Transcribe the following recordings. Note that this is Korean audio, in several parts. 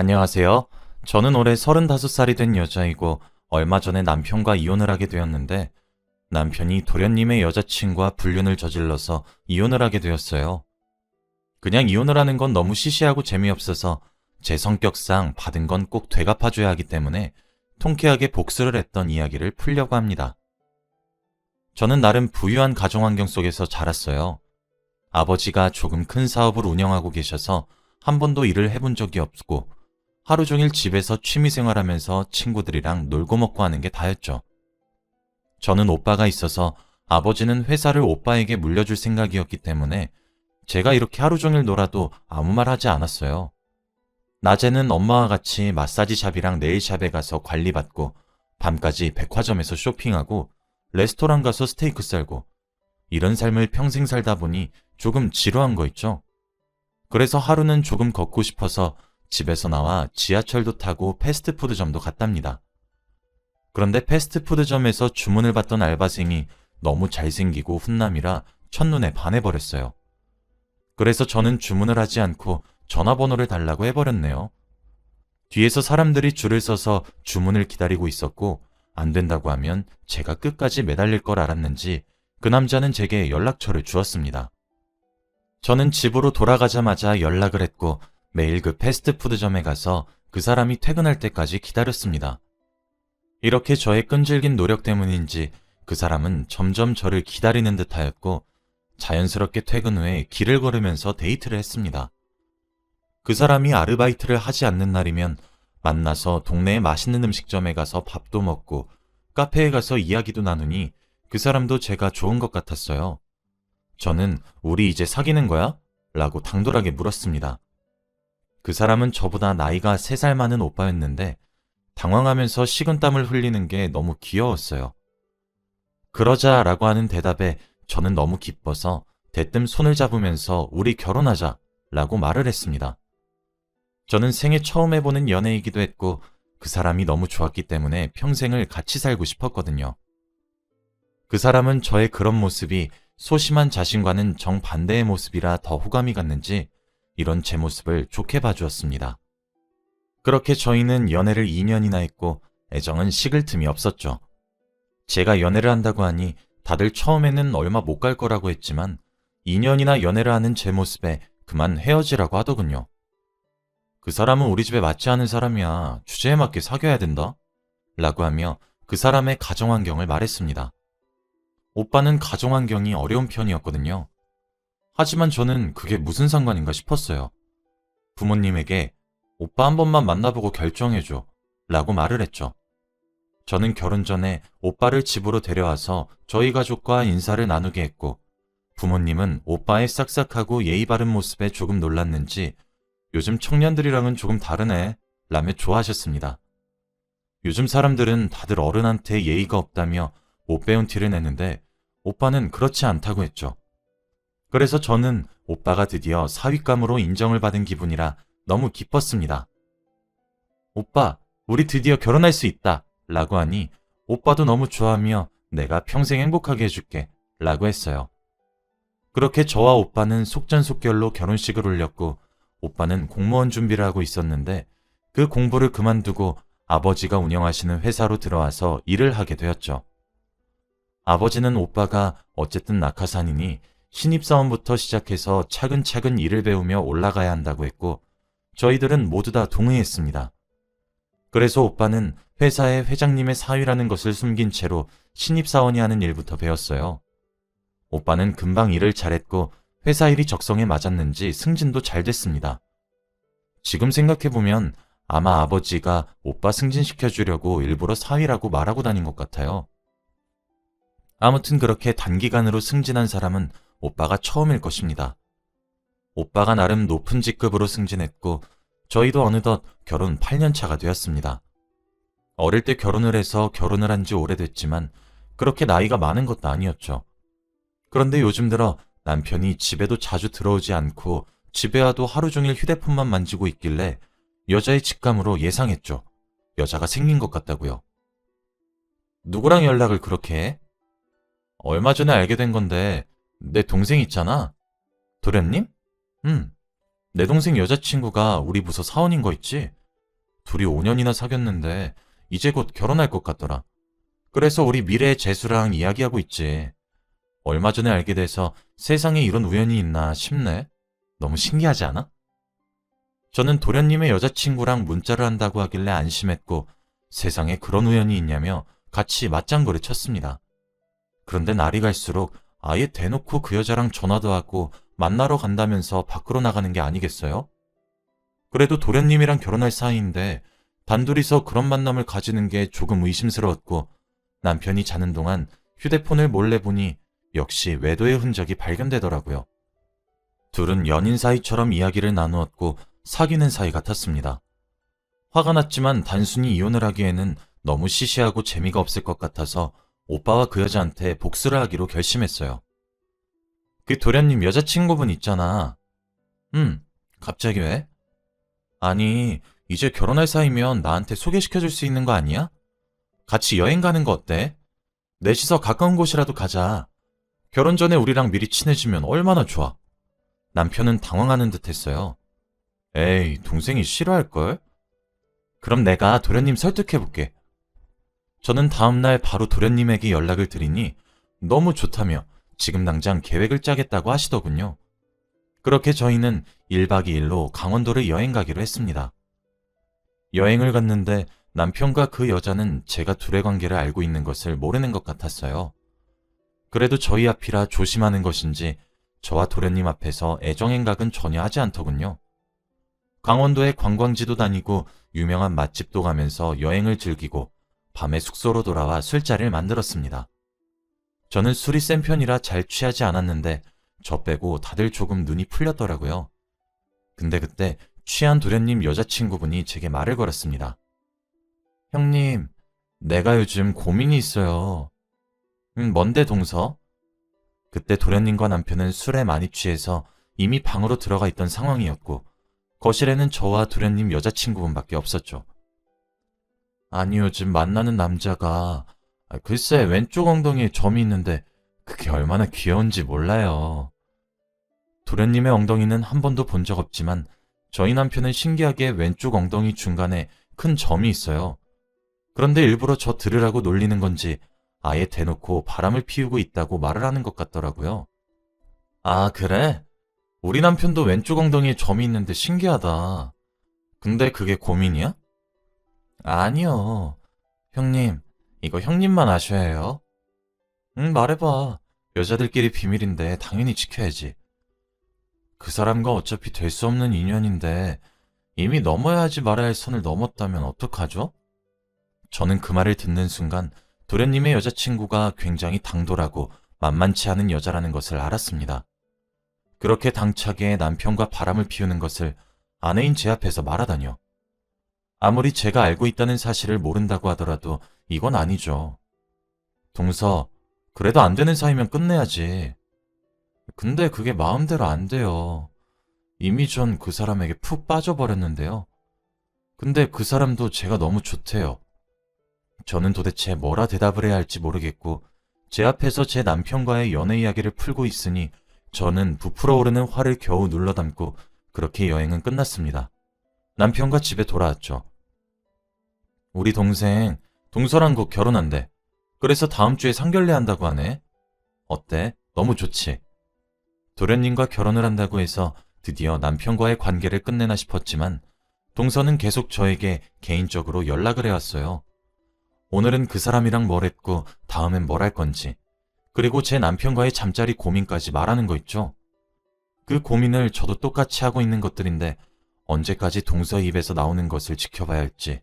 안녕하세요. 저는 올해 35살이 된 여자이고 얼마 전에 남편과 이혼을 하게 되었는데 남편이 도련님의 여자친구와 불륜을 저질러서 이혼을 하게 되었어요. 그냥 이혼을 하는 건 너무 시시하고 재미없어서 제 성격상 받은 건 꼭 되갚아줘야 하기 때문에 통쾌하게 복수를 했던 이야기를 풀려고 합니다. 저는 나름 부유한 가정 환경 속에서 자랐어요. 아버지가 조금 큰 사업을 운영하고 계셔서 한 번도 일을 해본 적이 없고 하루 종일 집에서 취미 생활하면서 친구들이랑 놀고 먹고 하는 게 다였죠. 저는 오빠가 있어서 아버지는 회사를 오빠에게 물려줄 생각이었기 때문에 제가 이렇게 하루 종일 놀아도 아무 말 하지 않았어요. 낮에는 엄마와 같이 마사지샵이랑 네일샵에 가서 관리받고 밤까지 백화점에서 쇼핑하고 레스토랑 가서 스테이크 썰고 이런 삶을 평생 살다 보니 조금 지루한 거 있죠. 그래서 하루는 조금 걷고 싶어서 집에서 나와 지하철도 타고 패스트푸드점도 갔답니다. 그런데 패스트푸드점에서 주문을 받던 알바생이 너무 잘생기고 훈남이라 첫눈에 반해버렸어요. 그래서 저는 주문을 하지 않고 전화번호를 달라고 해버렸네요. 뒤에서 사람들이 줄을 서서 주문을 기다리고 있었고 안 된다고 하면 제가 끝까지 매달릴 걸 알았는지 그 남자는 제게 연락처를 주었습니다. 저는 집으로 돌아가자마자 연락을 했고 매일 그 패스트푸드점에 가서 그 사람이 퇴근할 때까지 기다렸습니다. 이렇게 저의 끈질긴 노력 때문인지 그 사람은 점점 저를 기다리는 듯 하였고 자연스럽게 퇴근 후에 길을 걸으면서 데이트를 했습니다. 그 사람이 아르바이트를 하지 않는 날이면 만나서 동네의 맛있는 음식점에 가서 밥도 먹고 카페에 가서 이야기도 나누니 그 사람도 제가 좋은 것 같았어요. 저는 우리 이제 사귀는 거야? 라고 당돌하게 물었습니다. 그 사람은 저보다 나이가 3살 많은 오빠였는데 당황하면서 식은땀을 흘리는 게 너무 귀여웠어요. 그러자 라고 하는 대답에 저는 너무 기뻐서 대뜸 손을 잡으면서 우리 결혼하자 라고 말을 했습니다. 저는 생애 처음 해보는 연애이기도 했고 그 사람이 너무 좋았기 때문에 평생을 같이 살고 싶었거든요. 그 사람은 저의 그런 모습이 소심한 자신과는 정반대의 모습이라 더 호감이 갔는지 이런 제 모습을 좋게 봐주었습니다. 그렇게 저희는 연애를 2년이나 했고 애정은 식을 틈이 없었죠. 제가 연애를 한다고 하니 다들 처음에는 얼마 못 갈 거라고 했지만 2년이나 연애를 하는 제 모습에 그만 헤어지라고 하더군요. 그 사람은 우리 집에 맞지 않은 사람이야. 주제에 맞게 사귀어야 된다. 라고 하며 그 사람의 가정 환경을 말했습니다. 오빠는 가정 환경이 어려운 편이었거든요. 하지만 저는 그게 무슨 상관인가 싶었어요. 부모님에게 오빠 한 번만 만나보고 결정해줘. 라고 말을 했죠. 저는 결혼 전에 오빠를 집으로 데려와서 저희 가족과 인사를 나누게 했고, 부모님은 오빠의 싹싹하고 예의 바른 모습에 조금 놀랐는지 요즘 청년들이랑은 조금 다르네. 라며 좋아하셨습니다. 요즘 사람들은 다들 어른한테 예의가 없다며 못 배운 티를 내는데 오빠는 그렇지 않다고 했죠. 그래서 저는 오빠가 드디어 사윗감으로 인정을 받은 기분이라 너무 기뻤습니다. 오빠, 우리 드디어 결혼할 수 있다. 라고 하니 오빠도 너무 좋아하며 내가 평생 행복하게 해줄게. 라고 했어요. 그렇게 저와 오빠는 속전속결로 결혼식을 올렸고 오빠는 공무원 준비를 하고 있었는데 그 공부를 그만두고 아버지가 운영하시는 회사로 들어와서 일을 하게 되었죠. 아버지는 오빠가 어쨌든 낙하산이니 신입사원부터 시작해서 차근차근 일을 배우며 올라가야 한다고 했고 저희들은 모두 다 동의했습니다. 그래서 오빠는 회사의 회장님의 사위라는 것을 숨긴 채로 신입사원이 하는 일부터 배웠어요. 오빠는 금방 일을 잘했고 회사 일이 적성에 맞았는지 승진도 잘 됐습니다. 지금 생각해보면 아마 아버지가 오빠 승진시켜주려고 일부러 사위라고 말하고 다닌 것 같아요. 아무튼 그렇게 단기간으로 승진한 사람은 오빠가 처음일 것입니다. 오빠가 나름 높은 직급으로 승진했고 저희도 어느덧 결혼 8년 차가 되었습니다. 어릴 때 결혼을 해서 결혼을 한 지 오래됐지만 그렇게 나이가 많은 것도 아니었죠. 그런데 요즘 들어 남편이 집에도 자주 들어오지 않고 집에 와도 하루 종일 휴대폰만 만지고 있길래 여자의 직감으로 예상했죠. 여자가 생긴 것 같다고요. 누구랑 연락을 그렇게 해? 얼마 전에 알게 된 건데 내 동생 있잖아. 도련님? 응. 내 동생 여자친구가 우리 부서 사원인 거 있지? 둘이 5년이나 사귀었는데 이제 곧 결혼할 것 같더라. 그래서 우리 미래의 재수랑 이야기하고 있지. 얼마 전에 알게 돼서 세상에 이런 우연이 있나 싶네. 너무 신기하지 않아? 저는 도련님의 여자친구랑 문자를 한다고 하길래 안심했고 세상에 그런 우연이 있냐며 같이 맞장구를 쳤습니다. 그런데 날이 갈수록 아예 대놓고 그 여자랑 전화도 하고 만나러 간다면서 밖으로 나가는 게 아니겠어요? 그래도 도련님이랑 결혼할 사이인데 단둘이서 그런 만남을 가지는 게 조금 의심스러웠고 남편이 자는 동안 휴대폰을 몰래 보니 역시 외도의 흔적이 발견되더라고요. 둘은 연인 사이처럼 이야기를 나누었고 사귀는 사이 같았습니다. 화가 났지만 단순히 이혼을 하기에는 너무 시시하고 재미가 없을 것 같아서 오빠와 그 여자한테 복수를 하기로 결심했어요. 그 도련님 여자친구분 있잖아. 응, 갑자기 왜? 아니, 이제 결혼할 사이면 나한테 소개시켜줄 수 있는 거 아니야? 같이 여행 가는 거 어때? 넷이서 가까운 곳이라도 가자. 결혼 전에 우리랑 미리 친해지면 얼마나 좋아. 남편은 당황하는 듯 했어요. 에이, 동생이 싫어할걸? 그럼 내가 도련님 설득해볼게. 저는 다음날 바로 도련님에게 연락을 드리니 너무 좋다며 지금 당장 계획을 짜겠다고 하시더군요. 그렇게 저희는 1박 2일로 강원도를 여행 가기로 했습니다. 여행을 갔는데 남편과 그 여자는 제가 둘의 관계를 알고 있는 것을 모르는 것 같았어요. 그래도 저희 앞이라 조심하는 것인지 저와 도련님 앞에서 애정행각은 전혀 하지 않더군요. 강원도에 관광지도 다니고 유명한 맛집도 가면서 여행을 즐기고 밤에 숙소로 돌아와 술자리를 만들었습니다. 저는 술이 센 편이라 잘 취하지 않았는데 저 빼고 다들 조금 눈이 풀렸더라고요. 근데 그때 취한 도련님 여자친구분이 제게 말을 걸었습니다. 형님, 내가 요즘 고민이 있어요. 음, 뭔데 동서? 그때 도련님과 남편은 술에 많이 취해서 이미 방으로 들어가 있던 상황이었고 거실에는 저와 도련님 여자친구분밖에 없었죠. 아니 요즘 만나는 남자가 아, 글쎄 왼쪽 엉덩이에 점이 있는데 그게 얼마나 귀여운지 몰라요. 도련님의 엉덩이는 한 번도 본 적 없지만 저희 남편은 신기하게 왼쪽 엉덩이 중간에 큰 점이 있어요. 그런데 일부러 저 들으라고 놀리는 건지 아예 대놓고 바람을 피우고 있다고 말을 하는 것 같더라고요. 아, 그래? 우리 남편도 왼쪽 엉덩이에 점이 있는데 신기하다. 근데 그게 고민이야? 아니요. 형님, 이거 형님만 아셔야 해요. 응, 말해봐. 여자들끼리 비밀인데 당연히 지켜야지. 그 사람과 어차피 될 수 없는 인연인데 이미 넘어야 하지 말아야 할 선을 넘었다면 어떡하죠? 저는 그 말을 듣는 순간 도련님의 여자친구가 굉장히 당돌하고 만만치 않은 여자라는 것을 알았습니다. 그렇게 당차게 남편과 바람을 피우는 것을 아내인 제 앞에서 말하다뇨. 아무리 제가 알고 있다는 사실을 모른다고 하더라도 이건 아니죠. 동서, 그래도 안 되는 사이면 끝내야지. 근데 그게 마음대로 안 돼요. 이미 전 그 사람에게 푹 빠져버렸는데요. 근데 그 사람도 제가 너무 좋대요. 저는 도대체 뭐라 대답을 해야 할지 모르겠고, 제 앞에서 제 남편과의 연애 이야기를 풀고 있으니 저는 부풀어 오르는 화를 겨우 눌러 담고 그렇게 여행은 끝났습니다. 남편과 집에 돌아왔죠. 우리 동생, 동서랑 곧 결혼한대. 그래서 다음 주에 상견례 한다고 하네. 어때? 너무 좋지? 도련님과 결혼을 한다고 해서 드디어 남편과의 관계를 끝내나 싶었지만 동서는 계속 저에게 개인적으로 연락을 해왔어요. 오늘은 그 사람이랑 뭘 했고 다음엔 뭘 할 건지 그리고 제 남편과의 잠자리 고민까지 말하는 거 있죠. 그 고민을 저도 똑같이 하고 있는 것들인데 언제까지 동서 입에서 나오는 것을 지켜봐야 할지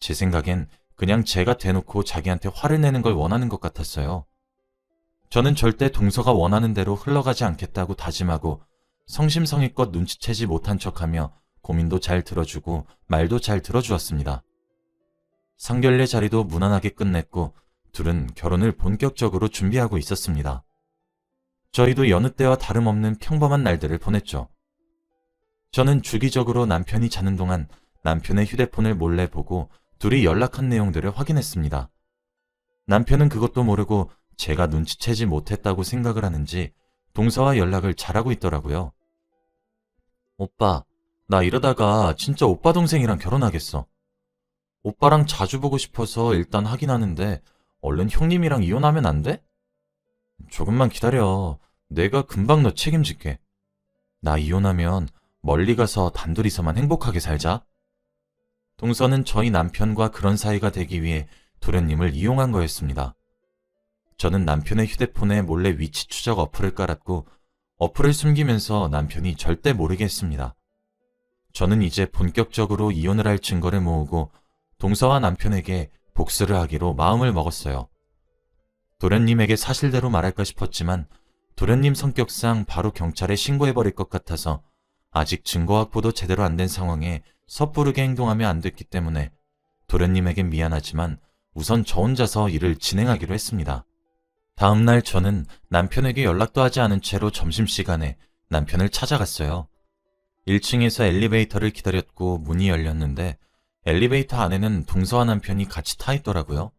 제 생각엔 그냥 제가 대놓고 자기한테 화를 내는 걸 원하는 것 같았어요. 저는 절대 동서가 원하는 대로 흘러가지 않겠다고 다짐하고 성심성의껏 눈치채지 못한 척하며 고민도 잘 들어주고 말도 잘 들어주었습니다. 상견례 자리도 무난하게 끝냈고 둘은 결혼을 본격적으로 준비하고 있었습니다. 저희도 여느 때와 다름없는 평범한 날들을 보냈죠. 저는 주기적으로 남편이 자는 동안 남편의 휴대폰을 몰래 보고 둘이 연락한 내용들을 확인했습니다. 남편은 그것도 모르고 제가 눈치채지 못했다고 생각을 하는지 동서와 연락을 잘하고 있더라고요. 오빠, 나 이러다가 진짜 오빠 동생이랑 결혼하겠어. 오빠랑 자주 보고 싶어서 일단 하긴 하는데 얼른 형님이랑 이혼하면 안 돼? 조금만 기다려. 내가 금방 너 책임질게. 나 이혼하면 멀리 가서 단둘이서만 행복하게 살자. 동서는 저희 남편과 그런 사이가 되기 위해 도련님을 이용한 거였습니다. 저는 남편의 휴대폰에 몰래 위치 추적 어플을 깔았고 어플을 숨기면서 남편이 절대 모르게 했습니다. 저는 이제 본격적으로 이혼을 할 증거를 모으고 동서와 남편에게 복수를 하기로 마음을 먹었어요. 도련님에게 사실대로 말할까 싶었지만 도련님 성격상 바로 경찰에 신고해버릴 것 같아서 아직 증거 확보도 제대로 안 된 상황에 섣부르게 행동하면 안 됐기 때문에 도련님에겐 미안하지만 우선 저 혼자서 일을 진행하기로 했습니다. 다음날 저는 남편에게 연락도 하지 않은 채로 점심시간에 남편을 찾아갔어요. 1층에서 엘리베이터를 기다렸고 문이 열렸는데 엘리베이터 안에는 동서와 남편이 같이 타 있더라고요.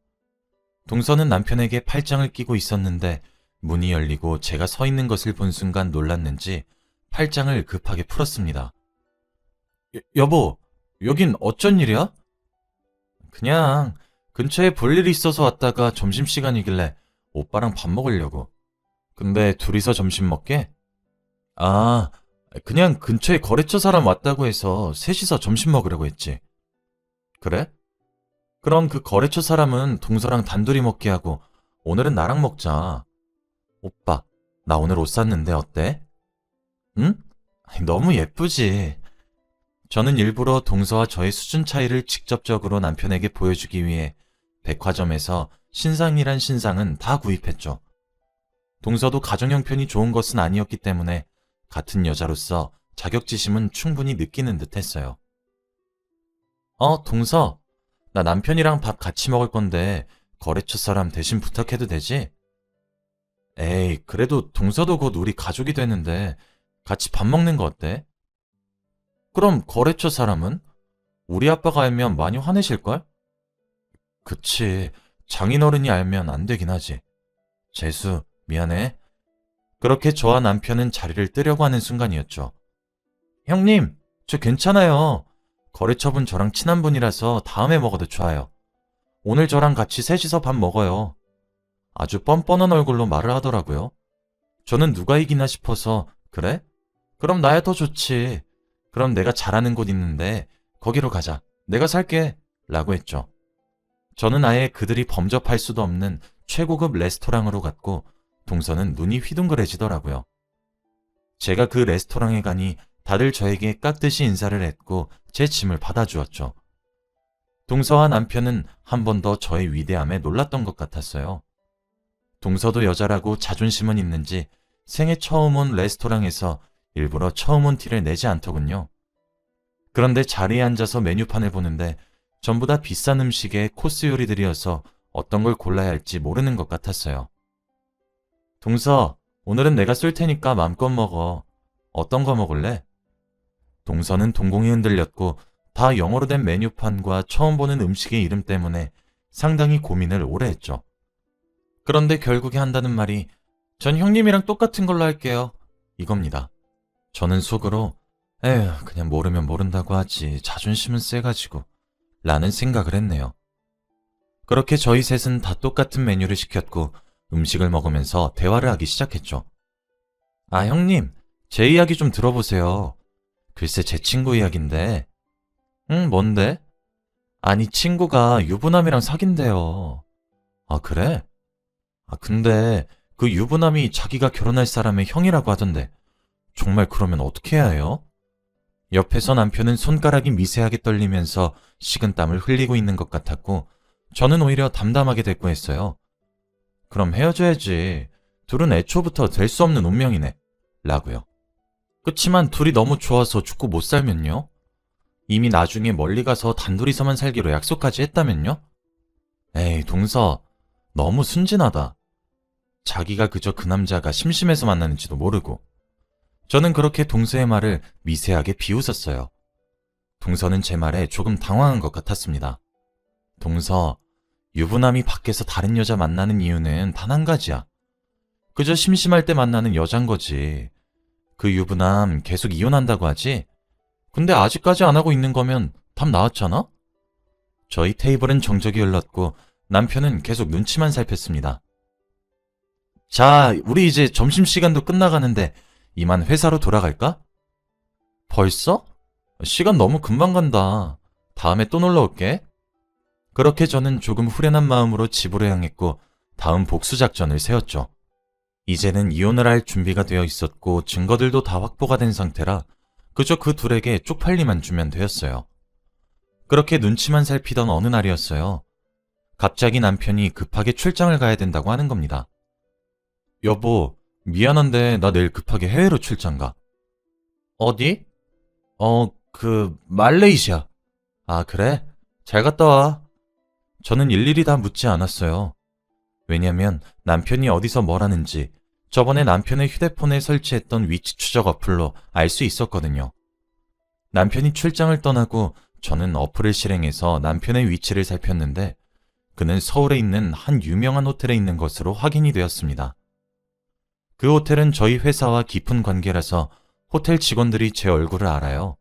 동서는 남편에게 팔짱을 끼고 있었는데 문이 열리고 제가 서 있는 것을 본 순간 놀랐는지 팔짱을 급하게 풀었습니다. 여, 여보, 여긴 어쩐 일이야? 그냥 근처에 볼 일이 있어서 왔다가 점심시간이길래 오빠랑 밥 먹으려고. 근데 둘이서 점심 먹게? 아, 그냥 근처에 거래처 사람 왔다고 해서 셋이서 점심 먹으려고 했지. 그래? 그럼 그 거래처 사람은 동서랑 단둘이 먹게 하고 오늘은 나랑 먹자. 오빠, 나 오늘 옷 샀는데 어때? 응? 너무 예쁘지. 저는 일부러 동서와 저의 수준 차이를 직접적으로 남편에게 보여주기 위해 백화점에서 신상이란 신상은 다 구입했죠. 동서도 가정 형편이 좋은 것은 아니었기 때문에 같은 여자로서 자격지심은 충분히 느끼는 듯 했어요. 어, 동서. 나 남편이랑 밥 같이 먹을 건데 거래처 사람 대신 부탁해도 되지? 에이, 그래도 동서도 곧 우리 가족이 되는데 같이 밥 먹는 거 어때? 그럼 거래처 사람은? 우리 아빠가 알면 많이 화내실걸? 그치. 장인어른이 알면 안 되긴 하지. 재수, 미안해. 그렇게 저와 남편은 자리를 뜨려고 하는 순간이었죠. 형님, 저 괜찮아요. 거래처분 저랑 친한 분이라서 다음에 먹어도 좋아요. 오늘 저랑 같이 셋이서 밥 먹어요. 아주 뻔뻔한 얼굴로 말을 하더라고요. 저는 누가 이기나 싶어서, 그래? 그럼 나야 더 좋지. 그럼 내가 잘하는 곳 있는데, 거기로 가자. 내가 살게. 라고 했죠. 저는 아예 그들이 범접할 수도 없는 최고급 레스토랑으로 갔고, 동서는 눈이 휘둥그레지더라고요. 제가 그 레스토랑에 가니 다들 저에게 깍듯이 인사를 했고 제 짐을 받아주었죠. 동서와 남편은 한 번 더 저의 위대함에 놀랐던 것 같았어요. 동서도 여자라고 자존심은 있는지 생애 처음 온 레스토랑에서 일부러 처음 온 티를 내지 않더군요. 그런데 자리에 앉아서 메뉴판을 보는데 전부 다 비싼 음식의 코스 요리들이어서 어떤 걸 골라야 할지 모르는 것 같았어요. 동서, 오늘은 내가 쏠 테니까 맘껏 먹어. 어떤 거 먹을래? 동서는 동공이 흔들렸고 다 영어로 된 메뉴판과 처음 보는 음식의 이름 때문에 상당히 고민을 오래 했죠. 그런데 결국에 한다는 말이 전 형님이랑 똑같은 걸로 할게요. 이겁니다. 저는 속으로 에휴 그냥 모르면 모른다고 하지 자존심은 세가지고 라는 생각을 했네요. 그렇게 저희 셋은 다 똑같은 메뉴를 시켰고 음식을 먹으면서 대화를 하기 시작했죠. 아, 형님, 제 이야기 좀 들어보세요. 글쎄, 제 친구 이야기인데. 응, 뭔데? 아니, 친구가 유부남이랑 사귄대요. 아, 그래? 아, 근데 그 유부남이 자기가 결혼할 사람의 형이라고 하던데. 정말 그러면 어떻게 해야 해요? 옆에서 남편은 손가락이 미세하게 떨리면서 식은땀을 흘리고 있는 것 같았고, 저는 오히려 담담하게 됐고 했어요. 그럼 헤어져야지. 둘은 애초부터 될 수 없는 운명이네. 라고요. 그치만 둘이 너무 좋아서 죽고 못 살면요? 이미 나중에 멀리 가서 단둘이서만 살기로 약속까지 했다면요? 에이, 동서. 너무 순진하다. 자기가 그저 그 남자가 심심해서 만나는지도 모르고. 저는 그렇게 동서의 말을 미세하게 비웃었어요. 동서는 제 말에 조금 당황한 것 같았습니다. 동서, 유부남이 밖에서 다른 여자 만나는 이유는 단 한 가지야. 그저 심심할 때 만나는 여잔 거지. 그 유부남 계속 이혼한다고 하지? 근데 아직까지 안 하고 있는 거면 답 나왔잖아? 저희 테이블은 정적이 흘렀고 남편은 계속 눈치만 살폈습니다. 자, 우리 이제 점심시간도 끝나가는데 이만 회사로 돌아갈까? 벌써? 시간 너무 금방 간다. 다음에 또 놀러 올게. 그렇게 저는 조금 후련한 마음으로 집으로 향했고 다음 복수 작전을 세웠죠. 이제는 이혼을 할 준비가 되어 있었고 증거들도 다 확보가 된 상태라 그저 그 둘에게 쪽팔리만 주면 되었어요. 그렇게 눈치만 살피던 어느 날이었어요. 갑자기 남편이 급하게 출장을 가야 된다고 하는 겁니다. 여보, 미안한데 나 내일 급하게 해외로 출장 가. 어디? 어, 그 말레이시아. 아, 그래? 잘 갔다 와. 저는 일일이 다 묻지 않았어요. 왜냐면 남편이 어디서 뭘 하는지 저번에 남편의 휴대폰에 설치했던 위치 추적 어플로 알 수 있었거든요. 남편이 출장을 떠나고 저는 어플을 실행해서 남편의 위치를 살폈는데 그는 서울에 있는 한 유명한 호텔에 있는 것으로 확인이 되었습니다. 그 호텔은 저희 회사와 깊은 관계라서 호텔 직원들이 제 얼굴을 알아요.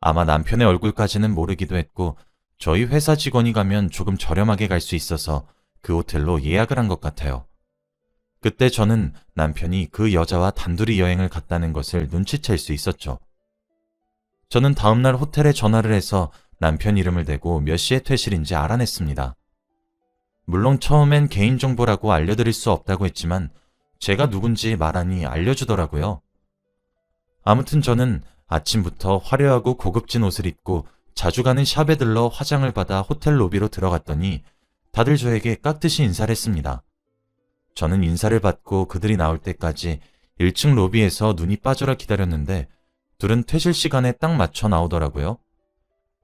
아마 남편의 얼굴까지는 모르기도 했고 저희 회사 직원이 가면 조금 저렴하게 갈 수 있어서 그 호텔로 예약을 한 것 같아요. 그때 저는 남편이 그 여자와 단둘이 여행을 갔다는 것을 눈치챌 수 있었죠. 저는 다음날 호텔에 전화를 해서 남편 이름을 대고 몇 시에 퇴실인지 알아냈습니다. 물론 처음엔 개인정보라고 알려드릴 수 없다고 했지만 제가 누군지 말하니 알려주더라고요. 아무튼 저는 아침부터 화려하고 고급진 옷을 입고 자주 가는 샵에 들러 화장을 받아 호텔 로비로 들어갔더니 다들 저에게 깍듯이 인사를 했습니다. 저는 인사를 받고 그들이 나올 때까지 1층 로비에서 눈이 빠져라 기다렸는데 둘은 퇴실 시간에 딱 맞춰 나오더라고요.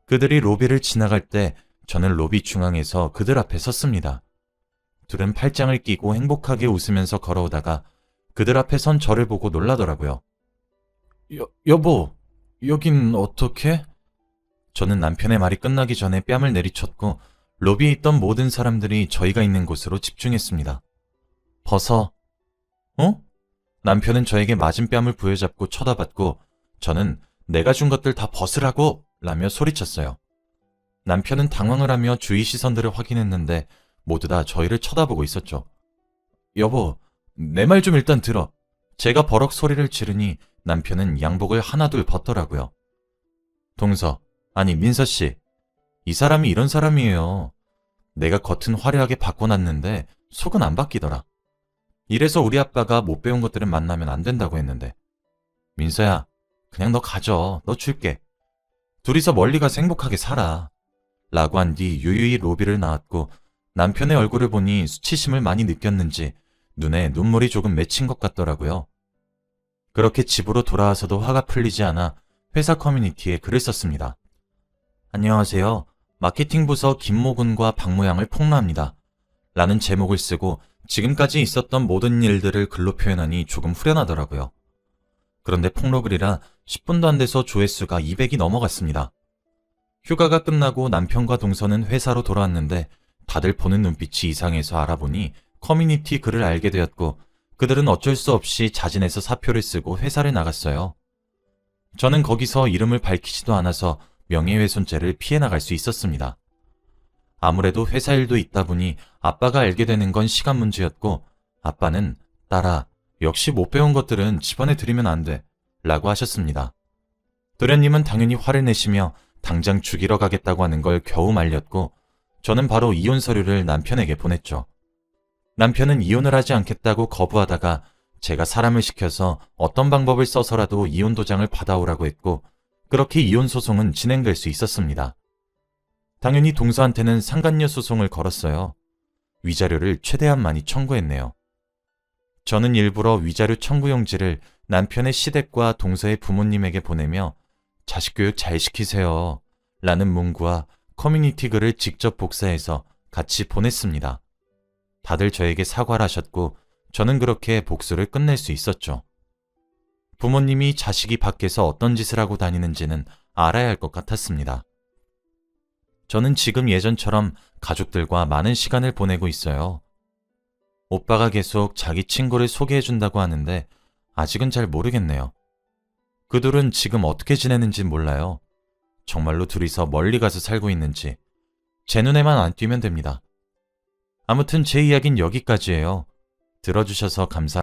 그들이 로비를 지나갈 때 저는 로비 중앙에서 그들 앞에 섰습니다. 둘은 팔짱을 끼고 행복하게 웃으면서 걸어오다가 그들 앞에 선 저를 보고 놀라더라고요. 여, 여보, 여긴 어떻게? 저는 남편의 말이 끝나기 전에 뺨을 내리쳤고 로비에 있던 모든 사람들이 저희가 있는 곳으로 집중했습니다. 벗어. 어? 남편은 저에게 맞은 뺨을 부여잡고 쳐다봤고 저는 내가 준 것들 다 벗으라고 라며 소리쳤어요. 남편은 당황을 하며 주위 시선들을 확인했는데 모두 다 저희를 쳐다보고 있었죠. 여보, 내 말 좀 일단 들어. 제가 버럭 소리를 지르니 남편은 양복을 하나둘 벗더라고요. 동서, 아니 민서 씨, 이 사람이 이런 사람이에요. 내가 겉은 화려하게 바꿔놨는데 속은 안 바뀌더라. 이래서 우리 아빠가 못 배운 것들은 만나면 안 된다고 했는데. 민서야, 그냥 너 가져. 너 줄게. 둘이서 멀리 가서 행복하게 살아. 라고 한 뒤 유유히 로비를 나왔고 남편의 얼굴을 보니 수치심을 많이 느꼈는지 눈에 눈물이 조금 맺힌 것 같더라고요. 그렇게 집으로 돌아와서도 화가 풀리지 않아 회사 커뮤니티에 글을 썼습니다. 안녕하세요. 마케팅 부서 김모군과 박모양을 폭로합니다. 라는 제목을 쓰고 지금까지 있었던 모든 일들을 글로 표현하니 조금 후련하더라고요. 그런데 폭로글이라 10분도 안 돼서 조회수가 200이 넘어갔습니다. 휴가가 끝나고 남편과 동서는 회사로 돌아왔는데 다들 보는 눈빛이 이상해서 알아보니 커뮤니티 글을 알게 되었고 그들은 어쩔 수 없이 자진해서 사표를 쓰고 회사를 나갔어요. 저는 거기서 이름을 밝히지도 않아서 명예훼손죄를 피해 나갈 수 있었습니다. 아무래도 회사 일도 있다 보니 아빠가 알게 되는 건 시간 문제였고 아빠는 딸아 역시 못 배운 것들은 집안에 들이면 안 돼. 라고 하셨습니다. 도련님은 당연히 화를 내시며 당장 죽이러 가겠다고 하는 걸 겨우 말렸고 저는 바로 이혼 서류를 남편에게 보냈죠. 남편은 이혼을 하지 않겠다고 거부하다가 제가 사람을 시켜서 어떤 방법을 써서라도 이혼 도장을 받아오라고 했고 그렇게 이혼 소송은 진행될 수 있었습니다. 당연히 동서한테는 상간녀 소송을 걸었어요. 위자료를 최대한 많이 청구했네요. 저는 일부러 위자료 청구 용지를 남편의 시댁과 동서의 부모님에게 보내며 자식 교육 잘 시키세요. 라는 문구와 커뮤니티 글을 직접 복사해서 같이 보냈습니다. 다들 저에게 사과를 하셨고 저는 그렇게 복수를 끝낼 수 있었죠. 부모님이 자식이 밖에서 어떤 짓을 하고 다니는지는 알아야 할 것 같았습니다. 저는 지금 예전처럼 가족들과 많은 시간을 보내고 있어요. 오빠가 계속 자기 친구를 소개해준다고 하는데 아직은 잘 모르겠네요. 그들은 지금 어떻게 지내는지 몰라요. 정말로 둘이서 멀리 가서 살고 있는지, 제 눈에만 안 띄면 됩니다. 아무튼 제 이야기는 여기까지예요. 들어주셔서 감사.